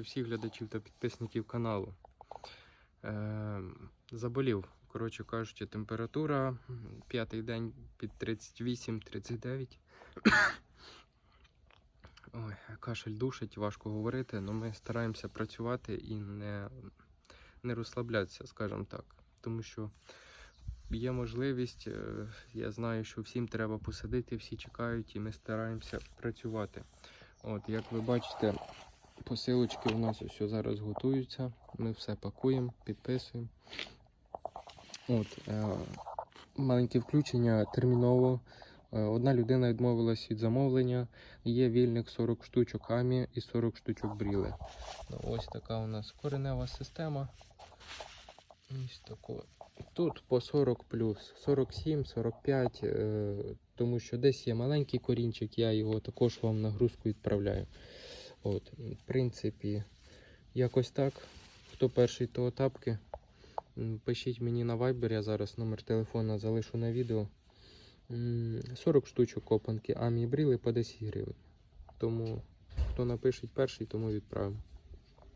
всіх глядачів та підписників каналу. Е, заболів, коротше кажучи, температура п'ятий день під 38-39. Ой, кашель душить, важко говорити, але ми стараємося працювати і не, не розслаблятися, скажімо так. Тому що є можливість, е, я знаю, що всім треба посадити, всі чекають, і ми стараємося працювати. От, як ви бачите, посилочки у нас ось зараз готуються. Ми все пакуємо, підписуємо. От, е, маленьке включення терміново. Е, Одна людина відмовилась від замовлення. Є вільних 40 штучок амі і 40 штучок бріли. Ну, ось така у нас коренева система. Ось тако. Тут по 40 плюс, 47, 45, е, тому що десь є маленький корінчик, я його також вам нагрузку відправляю. От, в принципі, якось так. Хто перший, то тапки. Пишіть мені на Viber, я зараз номер телефона залишу на відео. 40 штучок копанки, а мій бріли по 10 гривень. Тому хто напишеть перший, тому відправимо.